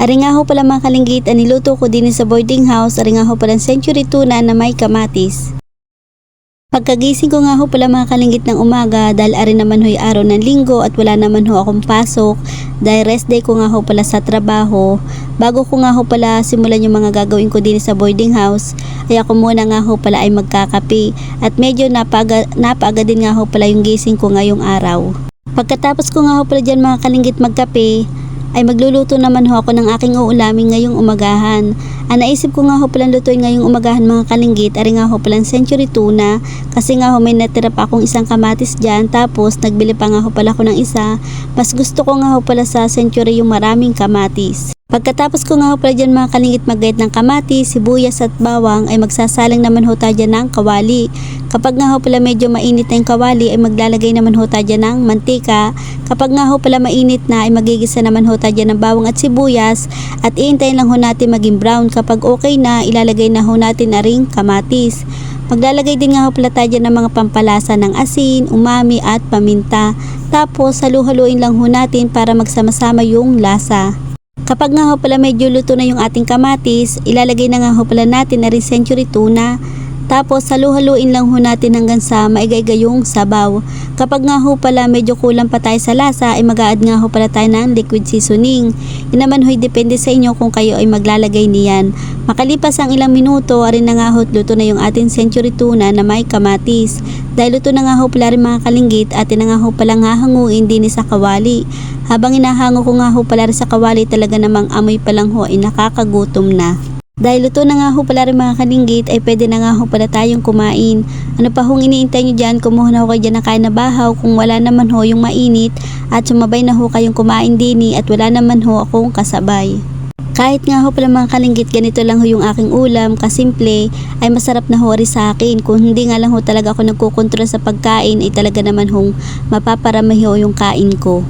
Ari nga ho pala mga kalinggit, ang niluto ko din sa boarding house, ari nga ho pala century tuna na may kamatis. Pagkagising ko nga ho pala mga kalinggit ng umaga dahil ari naman ho'y araw ng linggo at wala naman ho akong pasok dahil rest day ko nga ho pala sa trabaho. Bago ko nga ho pala simulan yung mga gagawin ko din sa boarding house ay ako muna nga ho pala ay magkakape at medyo napaga, napaaga din nga ho pala yung gising ko ngayong araw. Pagkatapos ko nga ho pala dyan mga kalinggit magkape ay magluluto naman ho ako ng aking uulamin ngayong umagahan. Ang naisip ko nga ho palang lutuin ngayong umagahan mga kalinggit, ari nga ho palang century tuna, kasi nga ho may natira pa akong isang kamatis dyan, tapos nagbili pa nga ho pala ako ng isa, mas gusto ko nga ho pala sa century yung maraming kamatis. Pagkatapos ko nga ho pala dyan mga kalingit maggayat ng kamatis, sibuyas at bawang ay magsasalang naman ho tayo ng kawali. Kapag nga ho pala medyo mainit na yung kawali ay maglalagay naman ho tayo ng mantika. Kapag nga ho pala mainit na ay magigisa naman ho tayo ng bawang at sibuyas at iintayin lang ho natin maging brown. Kapag okay na ilalagay na ho natin na ring kamatis. Maglalagay din nga ho pala tayo ng mga pampalasa ng asin, umami at paminta. Tapos halu-haluin lang ho natin para magsama-sama yung lasa. Kapag nga ho pala medyo luto na yung ating kamatis, ilalagay na nga ho pala natin na rin century tuna. Tapos halu-haluin lang ho natin hanggang sa maigay yung sabaw. Kapag nga ho pala medyo kulang pa tayo sa lasa, ay mag-add nga ho pala tayo ng liquid seasoning. Yun naman ho'y depende sa inyo kung kayo ay maglalagay niyan. Makalipas ang ilang minuto, arin na nga ho luto na yung ating century tuna na may kamatis. Dahil luto na nga ho pala rin mga kalinggit, atin na nga ho palang hahanguin din sa kawali. Habang inahango ko nga ho pala sa kawali talaga namang amoy pa lang ho ay nakakagutom na. Dahil luto na nga ho pala rin mga kalinggit ay pwede na nga ho pala tayong kumain. Ano pa hong iniintay nyo dyan, kumuha na ho kayo dyan ng kain na bahaw kung wala naman ho yung mainit at sumabay na ho kayong kumain dini at wala naman ho akong kasabay. Kahit nga ho pala mga kalinggit, ganito lang ho yung aking ulam, kasimple, ay masarap na ho rin sa akin. Kung hindi nga lang ho talaga ako nagkukontrol sa pagkain, ay talaga naman hong mapaparami ho yung kain ko.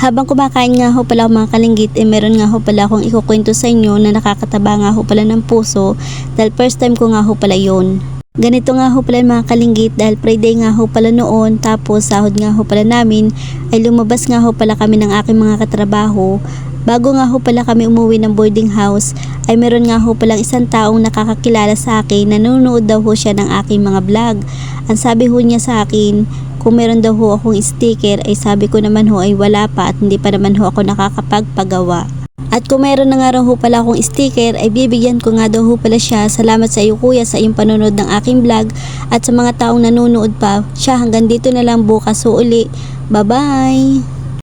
Habang kumakain nga ho pala ako mga kalinggit, eh meron nga ho pala akong ikukwento sa inyo na nakakataba nga ho pala ng puso dahil first time ko nga ho pala yon. Ganito nga ho pala mga kalinggit dahil Friday nga ho pala noon tapos sahod nga ho pala namin ay lumabas nga ho pala kami ng aking mga katrabaho. Bago nga ho pala kami umuwi ng boarding house ay meron nga ho palang isang taong nakakakilala sa akin nanonood daw ho siya ng aking mga vlog. Ang sabi ho niya sa akin kung meron daw ho akong sticker ay sabi ko naman ho ay wala pa at hindi pa naman ho ako nakakapagpagawa. At kung meron na nga raw ho pala akong sticker ay bibigyan ko nga daw ho pala siya. Salamat sa iyo kuya sa iyong panonood ng aking vlog at sa mga taong nanonood pa. Siya hanggang dito na lang bukas so uli. Bye bye!